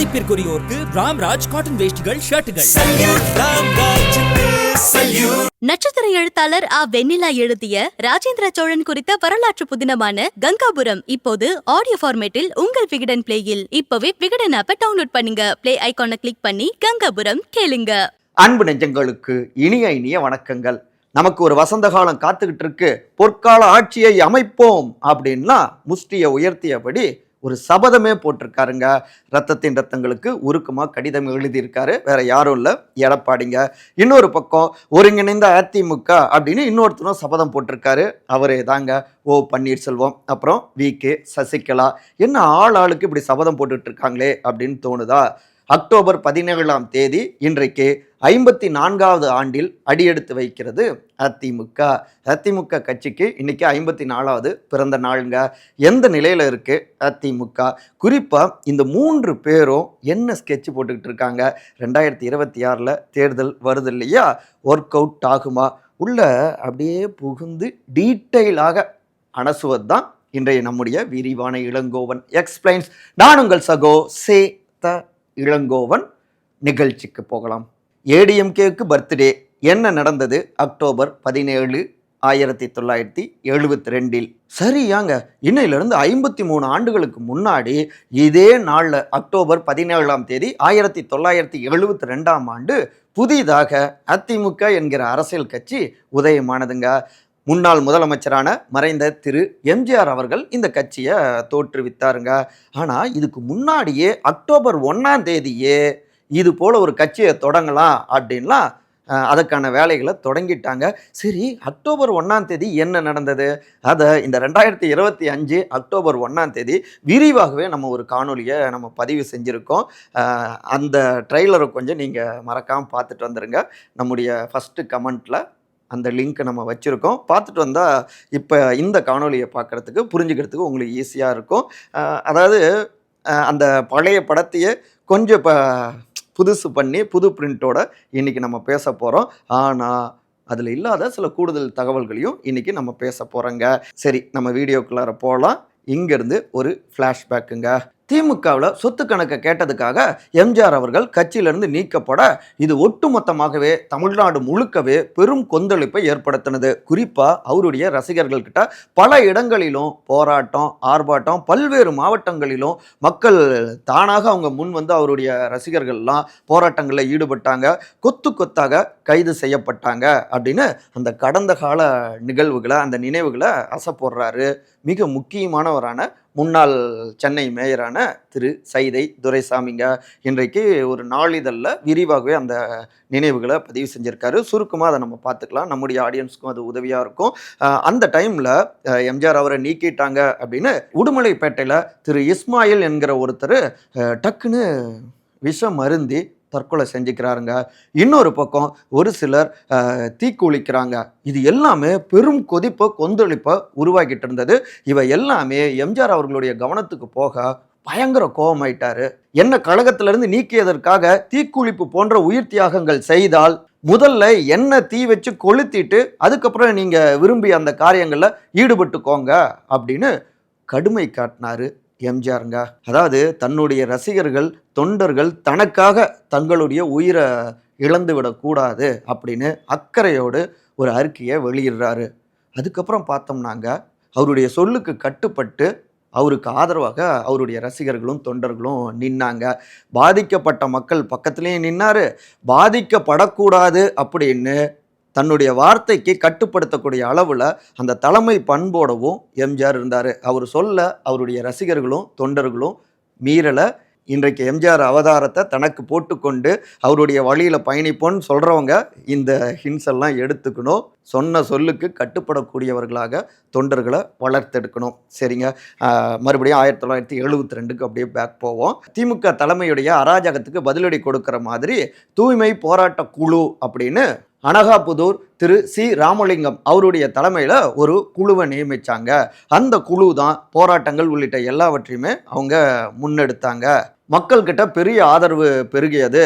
மதிப்பிற்குரியோருக்கு Ramraj cotton வேஷ்டிகள் ஷர்ட்டுகள். நட்சத்திர எழுத்தாளர் ஆ. வெண்ணிலா எழுதிய ராஜேந்திர சோழன் குறித்த வரலாற்று புதினமான கங்காபுரம் இப்போது ஆடியோ ஃபார்மேட்டில் உங்கள் விகடன் பிளேயில். இப்பவே விகடன் ஆப்பை டவுன்லோட் பண்ணுங்க. பிளே ஐகானை கிளிக் பண்ணி கங்காபுரம் கேளுங்க. அன்பு நெஞ்சங்களுக்கு இனிய இனிய வணக்கங்கள். நமக்கு ஒரு வசந்த காலம் காத்துக்கிட்டு இருக்கு. பொற்கால ஆட்சியை அமைப்போம் அப்படின்னா முஷ்டியை உயர்த்தியபடி ஒரு சபதமே போட்டிருக்காருங்க. ரத்தத்தின் ரத்தங்களுக்கு உருக்கமாக கடிதம் எழுதியிருக்காரு. வேற யாரும் இல்லை. எடப்பாடிங்க. இன்னொரு பக்கம் ஒருங்கிணைந்த அதிமுக அப்படின்னு இன்னொருத்தரும் சபதம் போட்டிருக்காரு. அவரே தாங்க ஓ பன்னீர்செல்வம். அப்புறம் வி கே சசிகலா. என்ன ஆள் ஆளுக்கு இப்படி சபதம் போட்டுட்டு இருக்காங்களே அப்படின்னு தோணுதா? அக்டோபர் பதினேழாம் தேதி இன்றைக்கு ஐம்பத்தி நான்காவது ஆண்டில் அடியெடுத்து வைக்கிறது அதிமுக. அதிமுக கட்சிக்கு இன்றைக்கி ஐம்பத்தி நாலாவது பிறந்த நாளுங்க. எந்த நிலையில் இருக்குது அதிமுக? குறிப்பாக இந்த மூன்று பேரும் என்ன ஸ்கெட்ச் போட்டுக்கிட்டு இருக்காங்க? ரெண்டாயிரத்தி இருபத்தி ஆறில் தேர்தல் வருது இல்லையா? ஒர்க் அவுட் ஆகுமா? உள்ள அப்படியே புகுந்து டீட்டெயிலாக அணசுவது தான் இன்றைய நம்முடைய விரிவான இளங்கோவன் எக்ஸ்பிளைன்ஸ் நான் உங்கள் சகோ சே த இளங்கோவன். நிகழ்ச்சிக்கு போகலாம். ஏடிஎம்கேக்கு பர்த்டே. என்ன நடந்தது? அக்டோபர் பதினேழு ஆயிரத்தி தொள்ளாயிரத்தி எழுபத்தி ரெண்டில் சரியாங்க இன்னையிலிருந்து ஐம்பத்தி மூணு ஆண்டுகளுக்கு முன்னாடி இதே நாளில் அக்டோபர் பதினேழாம் தேதி ஆயிரத்தி தொள்ளாயிரத்தி எழுபத்தி ரெண்டாம் ஆண்டு புதிதாக அதிமுக என்கிற அரசியல் கட்சி உதயமானதுங்க. முன்னாள் முதலமைச்சரான மறைந்த திரு. எம்ஜிஆர் அவர்கள் இந்த கட்சியை தோற்றுவித்தாருங்க. ஆனால் இதுக்கு முன்னாடியே அக்டோபர் ஒன்றாம் தேதியே இது போல் ஒரு கட்சியை தொடங்கலாம் அப்படின்லாம் அதற்கான வேலைகளை தொடங்கிட்டாங்க. சரி அக்டோபர் ஒன்றாம் தேதி என்ன நடந்தது? அதை இந்த ரெண்டாயிரத்தி இருபத்தி அஞ்சு அக்டோபர் ஒன்றாம் தேதி விரிவாகவே நம்ம ஒரு காணொலியை நம்ம பதிவு செஞ்சுருக்கோம். அந்த ட்ரெய்லரை கொஞ்சம் நீங்கள் மறக்காமல் பார்த்துட்டு வந்துடுங்க நம்முடைய ஃபஸ்ட்டு கமெண்ட்டில் அந்த லிங்க்கை நம்ம வச்சுருக்கோம். பார்த்துட்டு வந்தால் இப்போ இந்த காணொலியை பார்க்குறதுக்கு புரிஞ்சுக்கிறதுக்கு உங்களுக்கு ஈஸியாக இருக்கும். அதாவது அந்த பழைய படத்தையே கொஞ்சம் இப்போ புதுசு பண்ணி புது பிரிண்ட்டோட இன்றைக்கி நம்ம பேச போகிறோம் ஆனால் அதில் இல்லாத சில கூடுதல் தகவல்களையும் இன்றைக்கி நம்ம பேச போகிறோங்க சரி நம்ம வீடியோக்குள்ளார போகலாம் இங்கேருந்து ஒரு ஃப்ளாஷ்பேக்குங்க திமுகவில் சொத்து கணக்கை கேட்டதுக்காக எம்ஜிஆர் அவர்கள் கட்சியிலிருந்து நீக்கப்பட இது ஒட்டுமொத்தமாகவே தமிழ்நாடு முழுக்கவே பெரும் கொந்தளிப்பை ஏற்படுத்தினது. குறிப்பாக அவருடைய ரசிகர்கள்கிட்ட பல இடங்களிலும் போராட்டம் ஆர்ப்பாட்டம் பல்வேறு மாவட்டங்களிலும் மக்கள் தானாக அவங்க முன் வந்து அவருடைய ரசிகர்கள்லாம் போராட்டங்களில் ஈடுபட்டாங்க. கொத்து கொத்தாக கைது செய்யப்பட்டாங்க அப்படின்னு அந்த கடந்த கால நிகழ்வுகளை அந்த நினைவுகளை அசைப்போடுறாரு. மிக முக்கியமானவரான முன்னாள் சென்னை மேயரான திரு சைதை துரைசாமிங்க. இன்றைக்கு ஒரு நாளிதழில் விரிவாகவே அந்த நினைவுகளை பதிவு செஞ்சுருக்காரு. சுருக்கமாக அதை நம்ம பார்த்துக்கலாம். நம்முடைய ஆடியன்ஸ்க்கும் அது உதவியாக இருக்கும். அந்த டைமில் எம்ஜிஆர் அவரை நீக்கிட்டாங்க அப்படின்னு உடுமலைப்பேட்டையில் திரு இஸ்மாயில் என்கிற ஒருத்தர் டக்குன்னு விஷம் மருந்தி தற்கொலை செஞ்சுக்கிறாருங்க. இன்னொரு பக்கம் ஒரு சிலர் தீக்குளிக்கிறாங்க இது எல்லாமே பெரும் கொதிப்பை கொந்தளிப்பை உருவாக்கிட்டு இருந்தது இவை எல்லாமே எம்ஜிஆர் அவர்களுடைய கவனத்துக்கு போக பயங்கர கோபமாயிட்டாரு. என்ன கழகத்திலிருந்து நீக்கியதற்காக தீக்குளிப்பு போன்ற உயிர் தியாகங்கள் செய்தால் முதல்ல என்ன தீ வச்சு கொளுத்திட்டு அதுக்கப்புறம் நீங்கள் விரும்பி அந்த காரியங்களில் ஈடுபட்டுக்கோங்க அப்படின்னு கடுமை காட்டினாரு. எம்ஜிஆருங்க. அதாவது தன்னுடைய ரசிகர்கள் தொண்டர்கள் தனக்காக தங்களுடைய உயிரை இழந்து விடக்கூடாது அப்படின்னு அக்கறையோடு ஒரு அறிக்கையை வெளியிடுறாரு. அதுக்கப்புறம் பார்த்தோம்னாங்க அவருடைய சொல்லுக்கு கட்டுப்பட்டு அவருக்கு ஆதரவாக அவருடைய ரசிகர்களும் தொண்டர்களும் நின்னாங்க. பாதிக்கப்பட்ட மக்கள் பக்கத்துலேயும் நின்னாரு. பாதிக்கப்படக்கூடாது அப்படின்னு தன்னுடைய வார்த்தைக்கு கட்டுப்படுத்தக்கூடிய அளவில் அந்த தலைமை பண்போடவும் எம்ஜிஆர் இருந்தார். அவர் சொல்ல அவருடைய ரசிகர்களும் தொண்டர்களும் மீறலை. இன்றைக்கு எம்ஜிஆர் அவதாரத்தை தனக்கு போட்டுக்கொண்டு அவருடைய வழியில் பயணிப்போன்னு சொல்கிறவங்க இந்த ஹின்ஸ் எல்லாம் எடுத்துக்கணும். சொன்ன சொல்லுக்கு கட்டுப்படக்கூடியவர்களாக தொண்டர்களை வளர்த்தெடுக்கணும். சரிங்க. மறுபடியும் ஆயிரத்தி தொள்ளாயிரத்தி எழுபத்தி ரெண்டுக்கு அப்படியே பேக் போவோம். திமுக தலைமையுடைய அராஜகத்துக்கு பதிலடி கொடுக்குற மாதிரி தூய்மை போராட்ட குழு அப்படின்னு அனகாபுதூர் திரு சி. ராமலிங்கம் அவருடைய தலைமையில் ஒரு குழுவை நியமித்தாங்க அந்த குழு தான் போராட்டங்கள் உள்ளிட்ட எல்லாவற்றையுமே அவங்க முன்னெடுத்தாங்க. மக்கள்கிட்ட பெரிய ஆதரவு பெருகியது.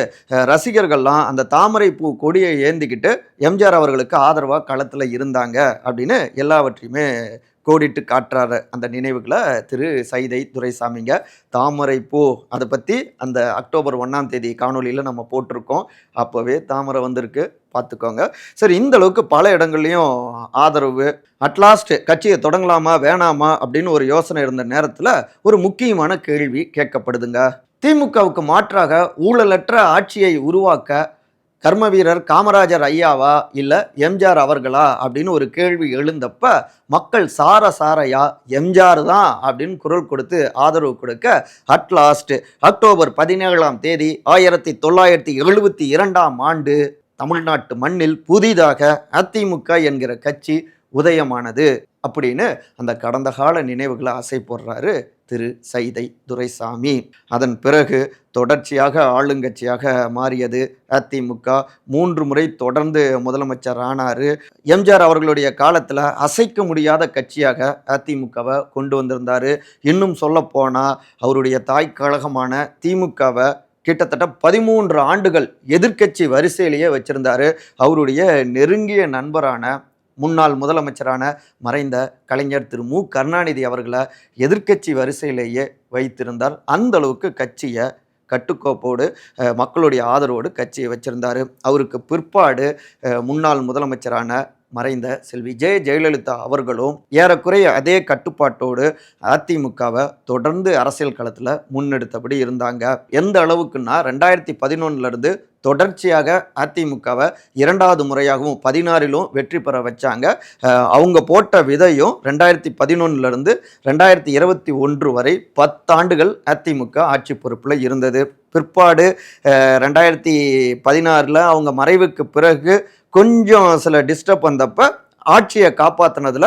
ரசிகர்கள்லாம் அந்த தாமரை பூ கொடியை ஏந்திக்கிட்டு எம்ஜிஆர் அவர்களுக்கு ஆதரவாக களத்தில் இருந்தாங்க அப்படின்னு எல்லாவற்றையுமே கோடிட்டு காட்டுறாரு. அந்த நினைவுகளை திரு சைதை துரைசாமிங்க. தாமரை பூ அதை பற்றி அந்த அக்டோபர் ஒன்றாம் தேதி காணொளியில் நம்ம போட்டிருக்கோம். அப்போவே தாமரை வந்திருக்கு. பார்த்துக்கோங்க. சரி இந்த அளவுக்கு பல இடங்கள்லையும் ஆதரவு. அட்லாஸ்ட் கட்சியை தொடங்கலாமா வேணாமா அப்படின்னு ஒரு யோசனை இருந்த நேரத்தில் ஒரு முக்கியமான கேள்வி கேட்கப்படுதுங்க. திமுகவுக்கு மாற்றாக ஊழலற்ற ஆட்சியை உருவாக்க கர்ம வீரர் காமராஜர் ஐயாவா இல்லை எம்ஜிஆர் அவர்களா அப்படின்னு ஒரு கேள்வி எழுந்தப்ப மக்கள் சார சாரையா எம்ஜிஆர் தான் அப்படின்னு குரல் கொடுத்து ஆதரவு கொடுக்க அட்லாஸ்ட் அக்டோபர் பதினேழாம் தேதி ஆயிரத்தி தொள்ளாயிரத்தி எழுபத்தி இரண்டாம் ஆண்டு தமிழ்நாட்டு மண்ணில் புதிதாக அதிமுக என்கிற கட்சி உதயமானது அப்படின்னு அந்த கடந்த கால நினைவுகளை ஆசை போடுறாரு திரு சைதை துரைசாமி. அதன் பிறகு தொடர்ச்சியாக ஆளுங்கட்சியாக மாறியது அதிமுக. மூன்று முறை தொடர்ந்து முதலமைச்சர் ஆனார். எம்ஜிஆர் அவர்களுடைய காலத்தில் அசைக்க முடியாத கட்சியாக அதிமுகவை கொண்டு வந்திருந்தார். இன்னும் சொல்லப்போனால் அவருடைய தாய் கழகமான திமுகவை கிட்டத்தட்ட பதிமூன்று ஆண்டுகள் எதிர்க்கட்சி வரிசையிலேயே வச்சிருந்தார். அவருடைய நெருங்கிய நண்பரான முன்னாள் முதலமைச்சரான மறைந்த கலைஞர் திரு மு. கருணாநிதி அவர்களை எதிர்க்கட்சி வரிசையிலேயே வைத்திருந்தார். அந்த அளவுக்கு கட்சியை கட்டுக்கோப்போடு மக்களுடைய ஆதரவோடு கட்சியை வச்சிருந்தார். அவருக்கு பிற்பாடு முன்னாள் முதலமைச்சரான மறைந்த செல்வி ஜெய ஜெயலலிதா அவர்களும் ஏறக்குறைய அதே கட்டுப்பாட்டோடு அதிமுகவை தொடர்ந்து அரசியல் களத்தில் முன்னெடுத்தபடி இருந்தாங்க. எந்த அளவுக்குன்னா ரெண்டாயிரத்தி பதினொன்னுலேருந்து தொடர்ச்சியாக அதிமுகவை இரண்டாவது முறையாகவும் பதினாறிலும் வெற்றி பெற வச்சாங்க. அவங்க போட்ட விதையும் ரெண்டாயிரத்தி பதினொன்னுலேருந்து ரெண்டாயிரத்தி இருபத்தி ஒன்று வரை பத்தாண்டுகள் அதிமுக ஆட்சி பொறுப்பில் இருந்தது. பிற்பாடு ரெண்டாயிரத்தி பதினாறில் அவங்க மறைவுக்கு பிறகு கொஞ்சம் சில டிஸ்டர்ப் வந்தப்ப ஆட்சியை காப்பாற்றினதுல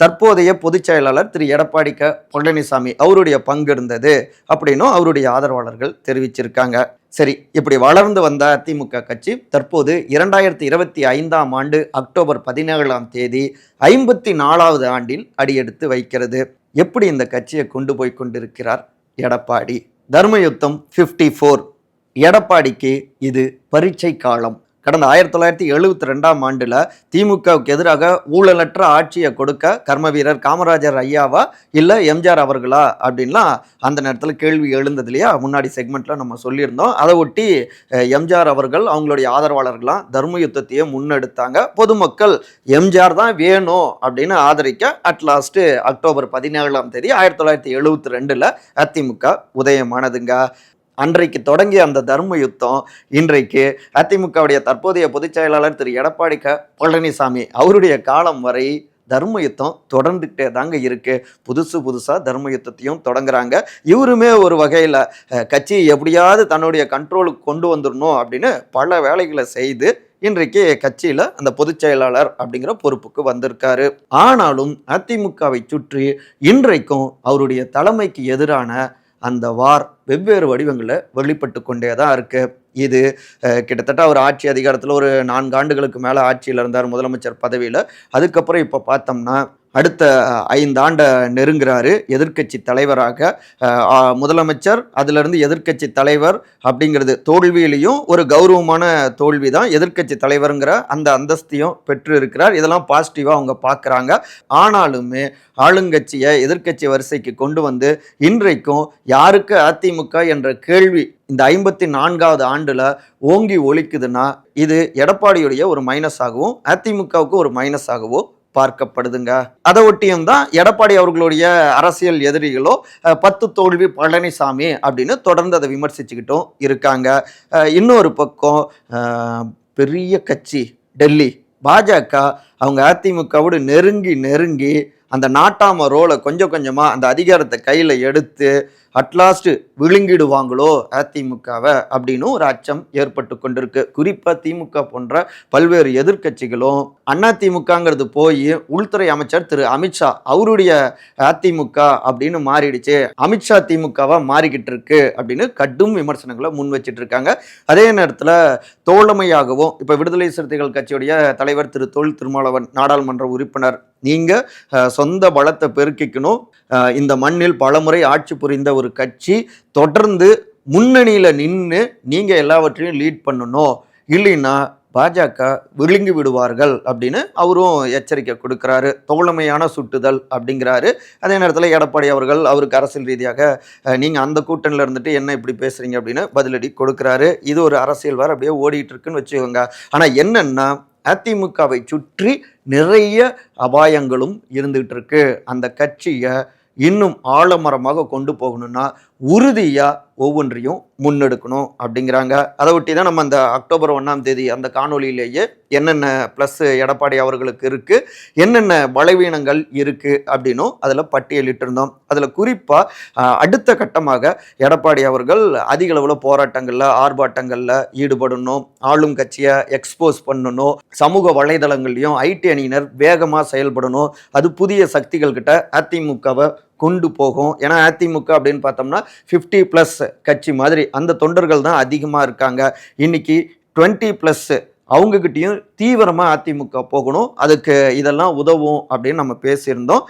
தற்போதைய பொதுச் செயலாளர் திரு எடப்பாடி க பழனிசாமி அவருடைய பங்கு இருந்தது அப்படின்னும் அவருடைய ஆதரவாளர்கள் தெரிவிச்சிருக்காங்க. சரி இப்படி வளர்ந்து வந்த அதிமுக கட்சி தற்போது இரண்டாயிரத்தி இருபத்தி ஐந்தாம் ஆண்டு அக்டோபர் பதினேழாம் தேதி ஐம்பத்தி நாலாவது ஆண்டில் அடியெடுத்து வைக்கிறது. எப்படி இந்த கட்சியை கொண்டு போய் கொண்டிருக்கிறார் எடப்பாடி? தர்மயுத்தம் 54 ஃபோர் எடப்பாடிக்கு இது பரீட்சை காலம். கடந்த ஆயிரத்தி தொள்ளாயிரத்தி எழுபத்தி ரெண்டாம் ஆண்டில் திமுகவுக்கு எதிராக ஊழலற்ற ஆட்சியை கொடுக்க கர்ம வீரர் காமராஜர் ஐயாவா இல்லை எம்ஜிஆர் அவர்களா அப்படின்லாம் அந்த நேரத்தில் கேள்வி எழுந்தது இல்லையா முன்னாடி செக்மெண்ட்டில் நம்ம சொல்லியிருந்தோம். அதை ஒட்டி எம்ஜிஆர் அவர்கள் அவங்களுடைய ஆதரவாளர்கள்லாம் தர்ம யுத்தத்தையே முன்னெடுத்தாங்க. பொதுமக்கள் எம்ஜிஆர் தான் வேணும் அப்படின்னு ஆதரிக்க அட்லாஸ்ட்டு அக்டோபர் பதினேழாம் தேதி ஆயிரத்தி தொள்ளாயிரத்தி எழுபத்தி ரெண்டில் அதிமுக உதயமானதுங்க. அன்றைக்கு தொடங்கிய அந்த தர்ம யுத்தம் இன்றைக்கு அதிமுகவுடைய தற்போதைய பொதுச் செயலாளர் திரு. எடப்பாடி க. பழனிசாமி அவருடைய காலம் வரை தர்ம யுத்தம் தொடர்ந்துகிட்டே தாங்க இருக்குது புதுசு புதுசாக தர்ம யுத்தத்தையும் தொடங்குறாங்க. இவருமே ஒரு வகையில் கட்சியை எப்படியாவது தன்னுடைய கண்ட்ரோலுக்கு கொண்டு வந்துடணும் அப்படின்னு பல வேலைகளை செய்து இன்றைக்கு கட்சியில் அந்த பொதுச் செயலாளர் அப்படிங்கிற பொறுப்புக்கு வந்திருக்காரு. ஆனாலும் அதிமுகவை சுற்றி இன்றைக்கும் அவருடைய தலைமைக்கு எதிரான அந்த வார் வெவ்வேறு வடிவங்களில் வெளிப்பட்டு கொண்டே தான் இருக்குது இது கிட்டத்தட்ட அவர் ஆட்சி அதிகாரத்தில் ஒரு நான்கு ஆண்டுகளுக்கு மேலே ஆட்சியில் இருந்தார் முதலமைச்சர் பதவியில். அதுக்கப்புறம் இப்போ பார்த்தோம்னா அடுத்த ஐந்து ஆண்டை நெருங்குறாரு எதிர்க்கட்சி தலைவராக. முதலமைச்சர் அதிலிருந்து எதிர்க்கட்சி தலைவர் அப்படிங்கிறது தோல்வியிலையும் ஒரு கௌரவமான தோல்வி தான் எதிர்க்கட்சி தலைவருங்கிற அந்த அந்தஸ்தையும் பெற்று இருக்கிறார் இதெல்லாம் பாசிட்டிவாக அவங்க பார்க்குறாங்க. ஆனாலுமே ஆளுங்கட்சியை எதிர்க்கட்சி வரிசைக்கு கொண்டு வந்து இன்றைக்கும் யாருக்கு அதிமுக என்ற கேள்வி இந்த ஐம்பத்தி நான்காவது ஆண்டில் ஓங்கி ஒழிக்குதுன்னா இது எடப்பாடியுடைய ஒரு மைனஸ் ஆகவும் அதிமுகவுக்கு ஒரு மைனஸ் ஆகவும் பார்க்கப்படுதுங்க. அதை ஒட்டியும் தான் எடப்பாடி அவர்களுடைய அரசியல் எதிரிகளோ பத்து தோல்வி பழனிசாமி அப்படின்னு தொடர்ந்து அதை விமர்சிச்சுக்கிட்டும் இருக்காங்க. இன்னொரு பக்கம் பெரிய கட்சி டெல்லி பாஜக அவங்க அதிமுகவோடு நெருங்கி நெருங்கி அந்த நாட்டாம ரோலை கொஞ்சம் கொஞ்சமாக அந்த அதிகாரத்தை கையில் எடுத்து அட்லாஸ்ட் விழுங்கிடுவாங்களோ அதிமுகவை அப்படின்னு ஒரு அச்சம் ஏற்பட்டு கொண்டிருக்கு. குறிப்பாக திமுக போன்ற பல்வேறு எதிர்க்கட்சிகளும் அண்ணா திமுகங்கிறது போய் உள்துறை அமைச்சர் திரு. அமித்ஷா அவருடைய அதிமுக அப்படின்னு மாறிடுச்சு. அமித்ஷா திமுகவாக மாறிக்கிட்டு இருக்கு அப்படின்னு கடும் விமர்சனங்களை முன் வச்சிட்டு இருக்காங்க. அதே நேரத்தில் தோழமையாகவும் இப்போ விடுதலை சிறுத்தைகள் கட்சியுடைய தலைவர் திரு. தொல் திருமாவளவன் நாடாளுமன்ற உறுப்பினர் நீங்கள் சொந்த பலத்தை பெருக்கிக்கணும். இந்த மண்ணில் பலமுறை ஆட்சி புரிந்த ஒரு கட்சி தொடர்ந்து முன்னணியில் நின்று நீங்கள் எல்லாவற்றையும் லீட் பண்ணணும். இல்லைன்னா பாஜக விழுங்கி விடுவார்கள் அப்படின்னு அவரும் எச்சரிக்கை கொடுக்குறாரு. தோழமையான சுட்டுதல் அப்படிங்கிறாரு. அதே நேரத்தில் எடப்பாடி அவர்கள் அவருக்கு அரசியல் ரீதியாக நீங்கள் அந்த கூட்டணியில் இருந்துட்டு என்ன இப்படி பேசுகிறீங்க அப்படின்னு பதிலடி கொடுக்குறாரு. இது ஒரு அரசியல் வேறு அப்படியே ஓடிட்டு இருக்குன்னு வச்சுக்கோங்க. ஆனால் என்னென்னா அதிமுகவை சுற்றி நிறைய அபாயங்களும் இருந்துகிட்டு இருக்கு. அந்த கட்சியை இன்னும் ஆழமரமாக கொண்டு போகணும்னா உறுதியாக ஒவ்வொன்றையும் முன்னெடுக்கணும் அப்படிங்கிறாங்க. அதை ஒட்டி தான் நம்ம அந்த அக்டோபர் ஒன்றாம் தேதி அந்த காணொளியிலேயே என்னென்ன ப்ளஸ் எடப்பாடி அவர்களுக்கு இருக்குது என்னென்ன பலவீனங்கள் இருக்குது அப்படின்னும் அதில் பட்டியலிட்டிருந்தோம். அதில் குறிப்பாக அடுத்த கட்டமாக எடப்பாடி அவர்கள் அதிக அளவில் போராட்டங்களில் ஆர்ப்பாட்டங்களில் ஈடுபடணும் ஆளும் கட்சியை எக்ஸ்போஸ் பண்ணணும் சமூக வலைதளங்கள்லையும் ஐடி அணியினர் வேகமாக செயல்படணும் அது புதிய சக்திகள் கிட்ட அதிமுகவை கொண்டு போகும். ஏன்னா அதிமுக அப்படின்னு பார்த்தோம்னா ஃபிஃப்டி ப்ளஸ் கட்சி மாதிரி அந்த தொண்டர்கள் தான் அதிகமாக இருக்காங்க. இன்றைக்கி டுவெண்ட்டி ப்ளஸ்ஸு அவங்கக்கிட்டேயும் தீவிரமாக அதிமுக போகணும். அதுக்கு இதெல்லாம் உதவும் அப்படின்னு நம்ம பேசியிருந்தோம்.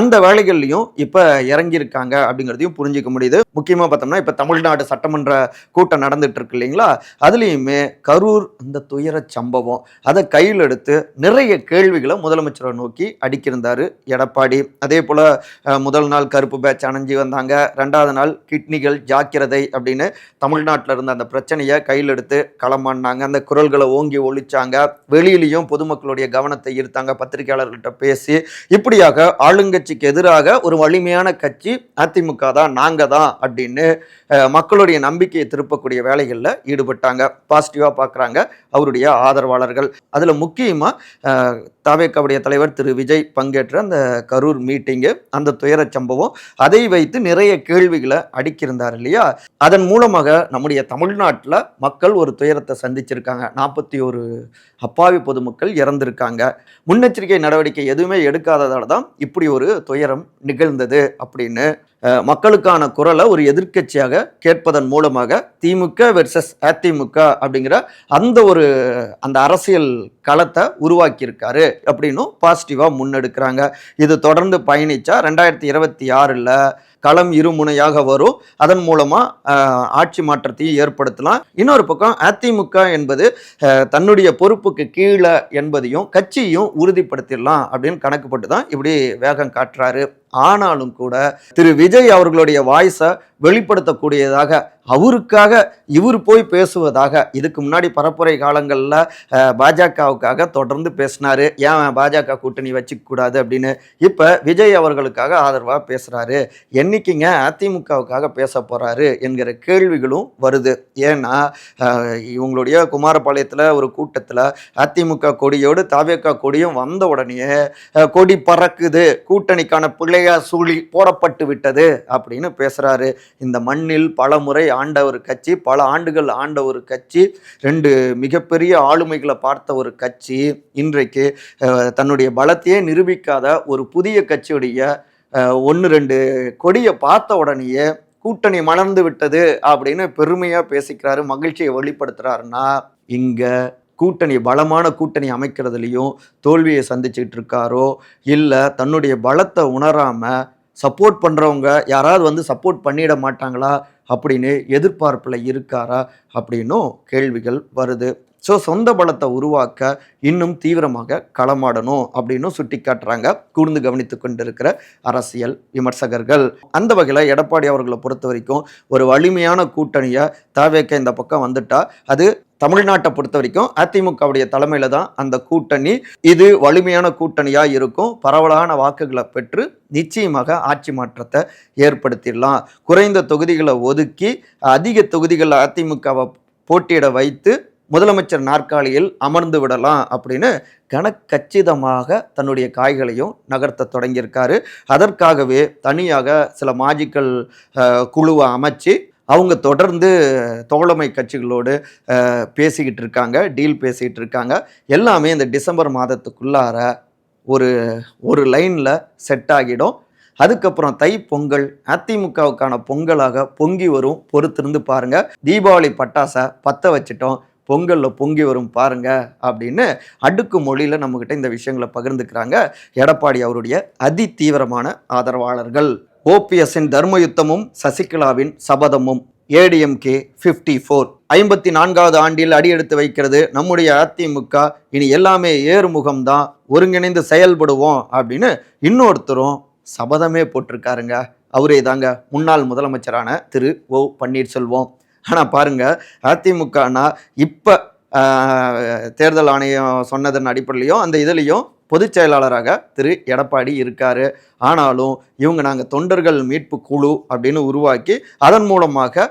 அந்த வேலைகள்லையும் இப்போ இறங்கியிருக்காங்க அப்படிங்கிறதையும் புரிஞ்சிக்க முடியுது. முக்கியமாக பார்த்தோம்னா இப்போ தமிழ்நாடு சட்டமன்ற கூட்டம் நடந்துட்டு இருக்கு இல்லைங்களா? அதுலேயுமே கரூர் அந்த துயர சம்பவம். அதை கையில் எடுத்து நிறைய கேள்விகளை முதலமைச்சரை நோக்கி அடிக்கிருந்தார் எடப்பாடி. அதே போல் முதல் நாள் கருப்பு பேட்ச் அணைஞ்சி வந்தாங்க. ரெண்டாவது நாள் கிட்னிகள் ஜாக்கிரதை அப்படின்னு தமிழ்நாட்டில் இருந்த அந்த பிரச்சனையை கையில் எடுத்து களமாடினாங்க அந்த குரல்களை ஓங்கி ஒழிச்சாங்க. வெளியிலையும் பொதுமக்களுடைய கவனத்தை ஈர்த்தாங்க பத்திரிகையாளர்கள்ட்ட பேசி இப்படியாக ஆளுங்கட்சிக்கு எதிராக ஒரு வலிமையான கட்சி அதிமுக தான் நாங்கள் தான் அப்படின்னு மக்களுடைய நம்பிக்கையை திருப்பக்கூடிய வேலைகளில் ஈடுபட்டாங்க. பாசிட்டிவாக பார்க்குறாங்க அவருடைய ஆதரவாளர்கள். அதில் முக்கியமாக தாவேக்காவுடைய தலைவர் திரு. விஜய் பங்கேற்ற அந்த கரூர் மீட்டிங்கு அந்த துயர சம்பவம் அதை வைத்து நிறைய கேள்விகளை அடிக்கிருந்தார் இல்லையா? அதன் மூலமாக நம்முடைய தமிழ்நாட்டில் மக்கள் ஒரு துயரத்தை சந்திச்சிருக்காங்க. நாற்பத்தி ஒரு அப்பாவி பொதுமக்கள் இறந்திருக்காங்க. முன்னெச்சரிக்கை நடவடிக்கை எதுவுமே எடுக்காததால தான் இப்படி ஒரு துயரம் நிகழ்ந்தது அப்படின்னு மக்களுக்கான குரலை ஒரு எதிர்க்கட்சியாக கேட்பதன் மூலமாக திமுக வெர்சஸ் அதிமுக அப்படிங்கிற அந்த ஒரு அந்த அரசியல் களத்தை உருவாக்கியிருக்காரு அப்படின்னும் பாசிட்டிவாக முன்னெடுக்கிறாங்க. இது தொடர்ந்து பயணிச்சா ரெண்டாயிரத்தி இருபத்தி ஆறில் களம் இருமுனையாக வரும். அதன் மூலமாக ஆட்சி மாற்றத்தையும் ஏற்படுத்தலாம். இன்னொரு பக்கம் அதிமுக என்பது தன்னுடைய பொறுப்புக்கு கீழே என்பதையும் கட்சியும் உறுதிப்படுத்திடலாம் அப்படின்னு கணக்குப்பட்டு தான் இப்படி வேகம் காட்டுறாரு. ஆனாலும் கூட திரு விஜய் அவர்களுடைய வாய்ஸை வெளிப்படுத்தக்கூடியதாக அவருக்காக இவர் போய் பேசுவதாக இதுக்கு முன்னாடி பரப்புரை காலங்களில் பாஜகவுக்காக தொடர்ந்து பேசினார். ஏன் பாஜக கூட்டணி வச்சுக்கூடாது அப்படின்னு இப்போ விஜய் அவர்களுக்காக ஆதரவாக பேசுகிறாரு என்னைக்குங்க அதிமுகவுக்காக பேச போகிறாரு என்கிற கேள்விகளும் வருது. ஏன்னா இவங்களுடைய குமாரபாளையத்தில் ஒரு கூட்டத்தில் அதிமுக கொடியோடு தாவேக்கா கொடியும் வந்த உடனே கொடி பறக்குது. கூட்டணிக்கான பிள்ளையார் சூழி போடப்பட்டு விட்டது அப்படின்னு பேசுகிறாரு இந்த மண்ணில் பல முறை ஆண்ட ஒரு கட்சி பல ஆண்டுகள் ஆண்ட ஒரு கட்சி ரெண்டு மிகப்பெரிய ஆளுமைகளை பார்த்த ஒரு கட்சி இன்றைக்கு தன்னுடைய பலத்தையே நிரூபிக்காத ஒரு புதிய கட்சியுடைய ஒன்று ரெண்டு கொடியை பார்த்த உடனேயே கூட்டணி மலர்ந்து விட்டது அப்படின்னு பெருமையாக பேசிக்கிறாரு மகிழ்ச்சியை வெளிப்படுத்துகிறாருன்னா இங்கே கூட்டணி பலமான கூட்டணி அமைக்கிறதுலையும் தோல்வியை சந்திச்சுக்கிட்டு இருக்காரோ இல்லை தன்னுடைய பலத்தை உணராமல் சப்போர்ட் பண்ணுறவங்க யாராவது வந்து சப்போர்ட் பண்ணிட மாட்டாங்களா அப்படின்னு எதிர்பார்ப்பில் இருக்காரா அப்படின்னும் கேள்விகள் வருது. ஸோ சொந்த பலத்தை உருவாக்க இன்னும் தீவிரமாக களமாடணும் அப்படின்னு சுட்டி காட்டுறாங்க கூர்ந்து கவனித்து கொண்டிருக்கிற அரசியல் விமர்சகர்கள். அந்த வகையில் எடப்பாடி அவர்களை பொறுத்த வரைக்கும் ஒரு வலிமையான கூட்டணியை தாவேக்க இந்த பக்கம் வந்துட்டா. அது தமிழ்நாட்டை பொறுத்த வரைக்கும் அதிமுகவுடைய தலைமையில் தான் அந்த கூட்டணி. இது வலிமையான கூட்டணியாக இருக்கும். பரவலான வாக்குகளை பெற்று நிச்சயமாக ஆட்சி மாற்றத்தை ஏற்படுத்திடலாம். குறைந்த தொகுதிகளை ஒதுக்கி அதிக தொகுதிகளில் அதிமுகவை போட்டியிட வைத்து முதலமைச்சர் நாற்காலியில் அமர்ந்து விடலாம் அப்படின்னு கனக்கச்சிதமாக தன்னுடைய காய்களையும் நகர்த்த தொடங்கியிருக்காரு. அதற்காகவே தனியாக சில மாஜிக்கல் குழுவை அமைச்சு அவங்க தொடர்ந்து தோழமை கட்சிகளோடு பேசிக்கிட்டு இருக்காங்க டீல் பேசிக்கிட்டு இருக்காங்க. எல்லாமே இந்த டிசம்பர் மாதத்துக்குள்ளார ஒரு ஒரு லைனில் செட் ஆகிடும். அதுக்கப்புறம் தை பொங்கல் அதிமுகவுக்கான பொங்கலாக பொங்கி வரும் பொறுத்திருந்து பாருங்கள் தீபாவளி பட்டாசை பற்ற வச்சிட்டோம். பொங்கலில் பொங்கி வரும் பாருங்க அப்படின்னு அடுக்கு மொழியில் நம்மக்கிட்ட இந்த விஷயங்களை பகிர்ந்துக்கிறாங்க. எடப்பாடி அவருடைய அதி தீவிரமான ஆதரவாளர்கள். ஓபிஎஸ்ஸின் தர்மயுத்தமும் சசிகலாவின் சபதமும் ஏடிஎம்கே ஃபிஃப்டி ஃபோர் ஐம்பத்தி நான்காவது ஆண்டில் அடியெடுத்து வைக்கிறது நம்முடைய அதிமுக. இனி எல்லாமே ஏறுமுகம்தான் ஒருங்கிணைந்து செயல்படுவோம் அப்படின்னு இன்னொருத்தரும் சபதமே போட்டிருக்காருங்க. அவரே தாங்க முன்னாள் முதலமைச்சரான திரு ஓ பன்னீர்செல்வம். ஆனால் பாருங்க அதிமுகனா இப்போ தேர்தல் ஆணையம் சொன்னதன் அடிப்படையிலையும் அந்த இதுலேயும் பொதுச் செயலாளராக திரு. எடப்பாடி இருக்காரு. ஆனாலும் இவங்க நாங்கள் தொண்டர்கள் மீட்பு குழு அப்படின்னு உருவாக்கி அதன் மூலமாக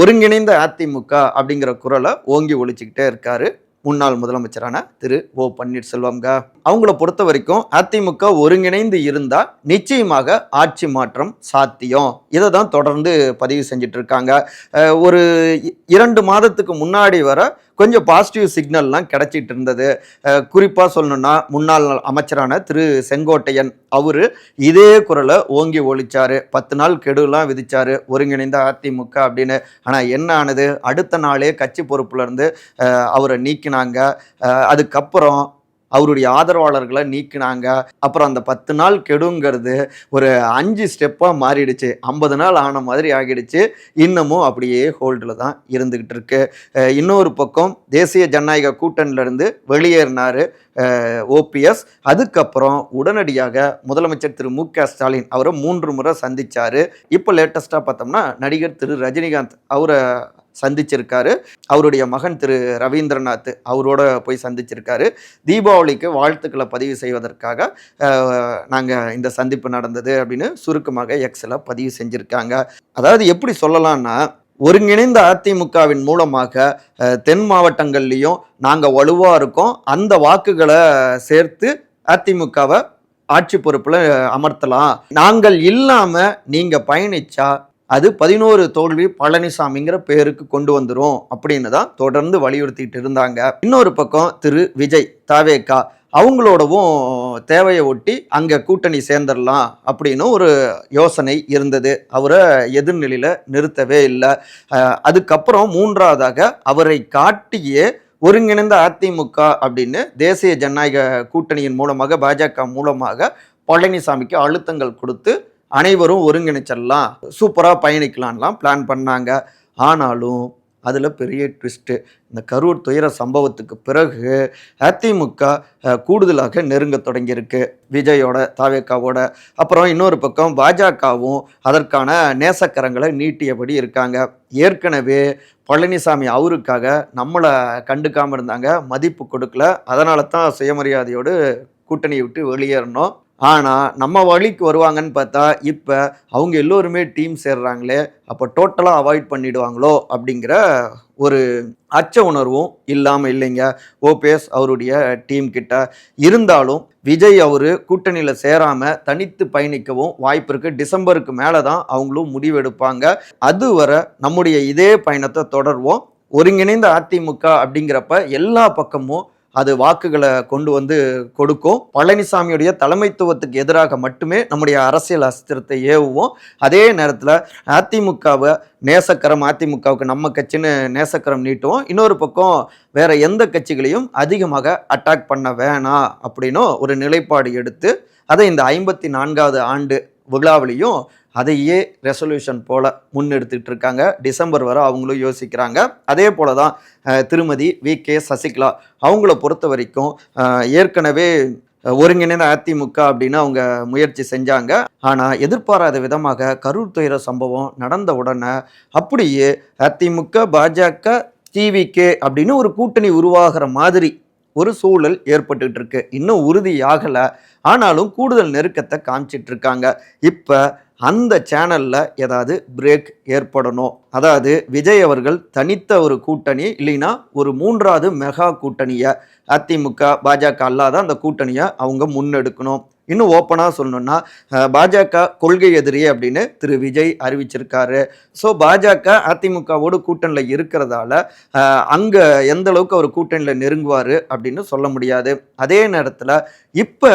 ஒருங்கிணைந்த அதிமுக அப்படிங்கிற குரலை ஓங்கி ஒழிச்சிக்கிட்டே இருக்காரு. முன்னாள் முதலமைச்சரான திரு ஓ பன்னீர்செல்வம்ங்க. அவங்கள பொறுத்த வரைக்கும் அதிமுக ஒருங்கிணைந்து இருந்தா நிச்சயமாக ஆட்சி மாற்றம் சாத்தியம். இதை தான் தொடர்ந்து பதிவு செஞ்சுட்டு இருக்காங்க. ஒரு இரண்டு மாதத்துக்கு முன்னாடி வர கொஞ்சம் பாசிட்டிவ் சிக்னல்லாம் கிடைச்சிட்டு இருந்தது. குறிப்பாக சொல்லணும்னா முன்னாள் அமைச்சரான திரு செங்கோட்டையன் அவர் இதே குரலை ஓங்கி ஒழிச்சார். பத்து நாள் கெடுலாம் விதிச்சார். ஒருங்கிணைந்த அதிமுக அப்படின்னு. ஆனால் என்ன ஆனது? அடுத்த நாளே கட்சி பொறுப்புலேருந்து அவரை நீக்கினாங்க. அதுக்கப்புறம் அவருடைய ஆதரவாளர்களை நீக்கினாங்க. அப்புறம் அந்த பத்து நாள் கெடுங்கிறது ஒரு அஞ்சு ஸ்டெப்பாக மாறிடுச்சு. ஐம்பது நாள் ஆன மாதிரி ஆகிடுச்சு. இன்னமும் அப்படியே ஹோல்டில் தான் இருந்துக்கிட்டு இருக்கு. இன்னொரு பக்கம் தேசிய ஜனநாயக கூட்டணியில வெளியேறினார் ஓபிஎஸ் அதுக்கப்புறம் உடனடியாக முதலமைச்சர் திரு மு க ஸ்டாலின் அவரை மூன்று முறை சந்தித்தார் இப்போ லேட்டஸ்ட்டாக பார்த்தோம்னா நடிகர் திரு ரஜினிகாந்த். அவரை சந்திச்சிருக்காரு. அவருடைய மகன் திரு ரவீந்திரநாத் அவரோட போய் சந்திச்சிருக்காரு. தீபாவளிக்கு வாழ்த்துக்களை பதிவு செய்வதற்காக நாங்கள் இந்த சந்திப்பு நடந்தது அப்படின்னு சுருக்கமாக எக்ஸில் பதிவு செஞ்சுருக்காங்க. அதாவது எப்படி சொல்லலாம்னா ஒருங்கிணைந்த அதிமுகவின் மூலமாக தென் மாவட்டங்கள்லேயும் நாங்கள் வலுவாக இருக்கோம். அந்த வாக்குகளை சேர்த்து அதிமுகவை ஆட்சி பொறுப்பில் அமர்த்தலாம். நாங்கள் இல்லாமல் நீங்கள் பயணிச்சா அது பதினோரு தோல்வி பழனிசாமிங்கிற பேருக்கு கொண்டு வந்துடும் அப்படின்னு தான் தொடர்ந்து வலியுறுத்திட்டு இருந்தாங்க. இன்னொரு பக்கம் திரு விஜய் தாவேக்கா அவங்களோடவும் தேவையை ஒட்டி அங்கே கூட்டணி சேர்ந்துடலாம் அப்படின்னு ஒரு யோசனை இருந்தது. அவரை எதிர்நிலையில் நிறுத்தவே இல்லை. அதுக்கப்புறம் மூன்றாவதாக அவரை காட்டியே ஒருங்கிணைந்த அதிமுக அப்படின்னு தேசிய ஜனநாயக கூட்டணியின் மூலமாக பாஜக மூலமாக பழனிசாமிக்கு அழுத்தங்கள் கொடுத்து அனைவரும் ஒருங்கிணைச்சிடலாம் சூப்பராக பயணிக்கலான்லாம் பிளான் பண்ணாங்க. ஆனாலும் அதில் பெரிய ட்விஸ்ட்டு இந்த கரூர் துயர சம்பவத்துக்கு பிறகு அதிமுக கூடுதலாக நெருங்க தொடங்கியிருக்கு. விஜயோட தாவேக்காவோட அப்புறம் இன்னொரு பக்கம் பாஜகவும் அதற்கான நேசக்கரங்களை நீட்டியபடி இருக்காங்க. ஏற்கனவே பழனிசாமி அவருக்காக நம்மளை கண்டுக்காமல் இருந்தாங்க மதிப்பு கொடுக்கல. அதனால தான் சுயமரியாதையோடு கூட்டணியை விட்டு வெளியேறணும். ஆனால் நம்ம வழிக்கு வருவாங்கன்னு பார்த்தா இப்போ அவங்க எல்லோருமே டீம் சேர்றாங்களே அப்போ டோட்டலாக அவாய்ட் பண்ணிடுவாங்களோ அப்படிங்கிற ஒரு அச்ச உணர்வும் இல்லாமல் இல்லைங்க. ஓபிஎஸ் அவருடைய டீம் கிட்ட இருந்தாலும் விஜய் அவர் கூட்டணியில் சேராமல் தனித்து பயணிக்கவும் வாய்ப்பு இருக்குது டிசம்பருக்கு மேலே தான் அவங்களும் முடிவெடுப்பாங்க. அதுவரை நம்முடைய இதே பயணத்தை தொடர்வோம். ஒருங்கிணைந்த அதிமுக அப்படிங்கிறப்ப எல்லா பக்கமும் அது வாக்குகளை கொண்டு வந்து கொடுக்கும். பழனிசாமியுடைய தலைமைத்துவத்துக்கு எதிராக மட்டுமே நம்முடைய அரசியல் அஸ்திரத்தை ஏவுவோம். அதே நேரத்தில் அதிமுகவை நேசக்கரம் அதிமுகவுக்கு நம்ம கட்சின்னு நேசக்கரம் நீட்டுவோம். இன்னொரு பக்கம் வேற எந்த கட்சிகளையும் அதிகமாக அட்டாக் பண்ண வேணாம் அப்படின்னும் ஒரு நிலைப்பாடு எடுத்து அதை இந்த ஐம்பத்தி நான்காவது ஆண்டு விழாவிலையும் அதையே ரெசல்யூஷன் போல முன்னெடுத்துட்டு இருக்காங்க டிசம்பர் வரை அவங்களும் யோசிக்கிறாங்க. அதே போல தான் திருமதி வி. கே. சசிகலா அவங்கள பொறுத்த வரைக்கும் ஏற்கனவே ஒருங்கிணைந்த அதிமுக அப்படின்னு அவங்க முயற்சி செஞ்சாங்க. ஆனால் எதிர்பாராத விதமாக கரூர் துயர சம்பவம் நடந்த உடனே அப்படியே அதிமுக பாஜக டிவிகே அப்படின்னு ஒரு கூட்டணி உருவாகிற மாதிரி ஒரு சூழல் ஏற்பட்டுட்டு இருக்கு இன்னும் உறுதியாகலை. ஆனாலும் கூடுதல் நெருக்கத்தை காமிச்சிட்டு இருக்காங்க இப்போ அந்த சேனலில் ஏதாவது பிரேக் ஏற்படணும். அதாவது விஜய் அவர்கள் தனித்த ஒரு கூட்டணி இல்லைன்னா ஒரு மூன்றாவது மெகா கூட்டணியை அதிமுக பாஜக அல்லாத அந்த கூட்டணியை அவங்க முன்னெடுக்கணும். இன்னும் ஓப்பனாக சொல்லணும்னா பாஜக கொள்கை எதிரி அப்படின்னு திரு விஜய் அறிவிச்சிருக்காரு. ஸோ பாஜக அதிமுகவோடு கூட்டணியில் இருக்கிறதால அங்கே எந்த அளவுக்கு அவர் கூட்டணியில் நெருங்குவார் அப்படின்னு சொல்ல முடியாது. அதே நேரத்தில் இப்போ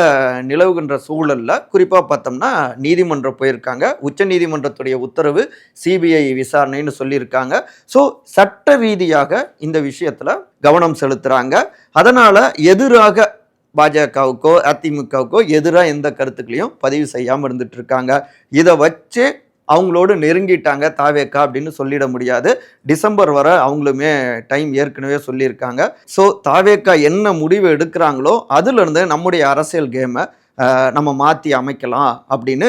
நிலவுகின்ற சூழலில் குறிப்பாக பார்த்தோம்னா நீதிமன்றம் போயிருக்காங்க. உச்ச நீதிமன்றத்துடைய உத்தரவு சிபிஐ விசாரணைன்னு சொல்லியிருக்காங்க. ஸோ சட்ட ரீதியாக இந்த விஷயத்தில் கவனம் செலுத்துகிறாங்க அதனால் எதிராக பாஜகவுக்கோ அதிமுகவுக்கோ எதிராக எந்த கருத்துக்களையும் பதிவு செய்யாமல் இருந்துட்டு இருக்காங்க இதை வச்சு அவங்களோடு நெருங்கிட்டாங்க தாவேக்கா அப்படின்னு சொல்லிட முடியாது. டிசம்பர் வரை அவங்களுமே டைம் ஏற்கனவே சொல்லியிருக்காங்க. ஸோ தாவேக்கா என்ன முடிவு எடுக்கிறாங்களோ அதுலேருந்து நம்முடைய அரசியல் கேமை நம்ம மாற்றி அமைக்கலாம் அப்படின்னு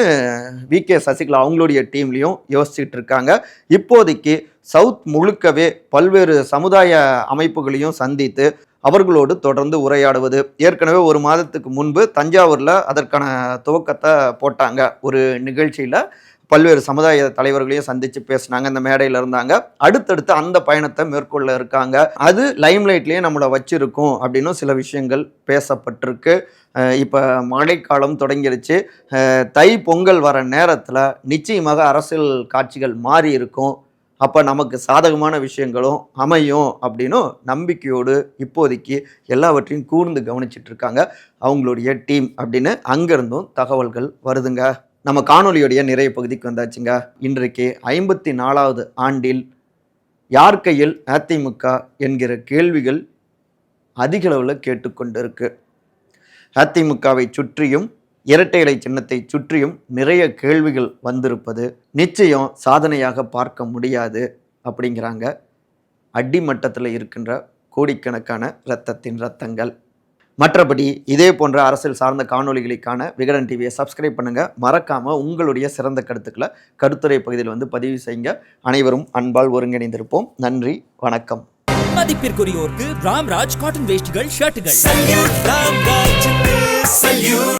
வி. கே. சசிகலா அவங்களுடைய டீம்லேயும் யோசிச்சுட்டு இருக்காங்க இப்போதைக்கு சவுத் முழுக்கவே பல்வேறு சமுதாய அமைப்புகளையும் சந்தித்து அவர்களோடு தொடர்ந்து உரையாடுவது. ஏற்கனவே ஒரு மாதத்துக்கு முன்பு தஞ்சாவூரில் அதற்கான துவக்கத்தை போட்டாங்க. ஒரு நிகழ்ச்சியில் பல்வேறு சமுதாய தலைவர்களையும் சந்தித்து பேசினாங்க அந்த மேடையில் இருந்தாங்க. அடுத்தடுத்து அந்த பயணத்தை மேற்கொள்ள இருக்காங்க. அது லைம்லைட்லேயே நம்மளை வச்சிருக்கும் அப்படின்னு சில விஷயங்கள் பேசப்பட்டிருக்கு. இப்போ மழைக்காலம் தொடங்கிருச்சு. தை பொங்கல் வர நேரத்தில் நிச்சயமாக அரசியல் காட்சிகள் மாறி இருக்கும். அப்போ நமக்கு சாதகமான விஷயங்களும் அமையும் அப்படின்னும் நம்பிக்கையோடு இப்போதைக்கு எல்லாவற்றையும் கூர்ந்து கவனிச்சிட்டு இருக்காங்க. அவங்களுடைய டீம் அப்படின்னு அங்கேருந்தும் தகவல்கள் வருதுங்க. நம்ம காணொளியுடைய நிறைய பகுதிக்கு வந்தாச்சுங்க. இன்றைக்கு ஐம்பத்தி நாலாவது ஆண்டில் யார் கையில் அதிமுக என்கிற கேள்விகள் அதிகளவில் கேட்டுக்கொண்டு இருக்கு அதிமுகவை சுற்றியும் இரட்டை இலை சின்னத்தை சுற்றியும் நிறைய கேள்விகள் வந்திருப்பது நிச்சயம் சாதனையாக பார்க்க முடியாது அப்படிங்கிறாங்க. அடிமட்டத்தில் இருக்கின்ற கோடிக்கணக்கான இரத்தத்தின் ரத்தங்கள் மற்றபடி இதே போன்ற அரசியல் சார்ந்த காணொளிகளுக்கான விகடன் டிவியை சப்ஸ்கிரைப் பண்ணுங்க. மறக்காம உங்களுடைய சிறந்த கருத்துக்களை கருத்துரை பகுதியில் வந்து பதிவு செய்யுங்க. அனைவரும் அன்பால் ஒருங்கிணைந்திருப்போம். நன்றி வணக்கம். மதிப்பிற்குரியோருக்கு ராம்ராஜ் காட்டன் வேஷ்டிகள் ஷர்ட்டுகள்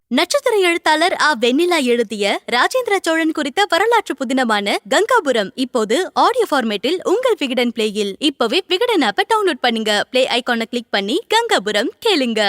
நட்சத்திர எழுத்தாளர் ஆ. வெண்ணிலா எழுதிய ராஜேந்திர சோழன் குறித்த வரலாற்று புதினமான கங்காபுரம் இப்போது ஆடியோ ஃபார்மேட்டில் உங்கள் விகடன் பிளேயில் இப்பவே விகடன் ஆப்பை டவுன்லோட் பண்ணுங்க. பிளே ஐகானை கிளிக் பண்ணி கங்காபுரம் கேளுங்க.